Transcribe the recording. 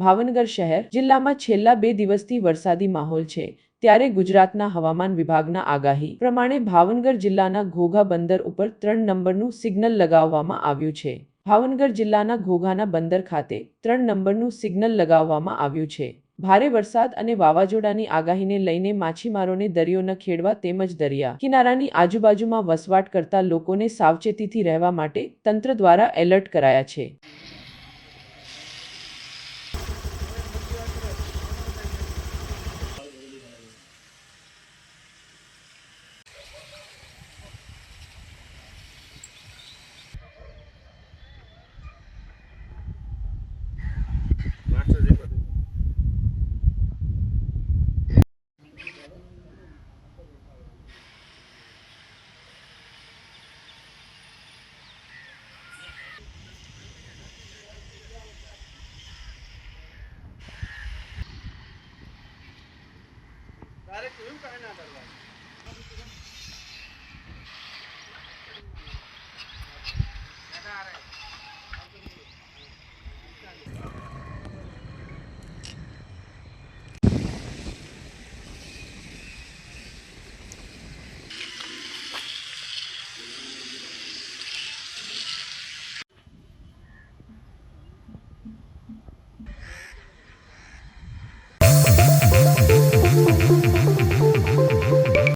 ભાવનગર શહેર જિલ્લામાં છેલ્લા બે દિવસથી વરસાદી માહોલ છે. ત્યારે ગુજરાતના હવામાન વિભાગના આગાહી પ્રમાણે ભાવનગર જિલ્લાના ઘોઘા બંદર ઉપર ત્રણ નંબરનું સિગ્નલ લગાવવામાં આવ્યું છે. ભાવનગર જિલ્લાના ઘોઘાના બંદર ખાતે ત્રણ નંબરનું સિગ્નલ લગાવવામાં આવ્યું છે. ભારે વરસાદ અને વાવાઝોડાની આગાહીને લઈને માછીમારોને દરિયો ન ખેડવા તેમજ દરિયા કિનારાની આજુબાજુમાં વસવાટ કરતા લોકોને સાવચેતીથી રહેવા માટે તંત્ર દ્વારા એલર્ટ કરાયા છે. તારે કેવું કાંઈ ના કરવાનું.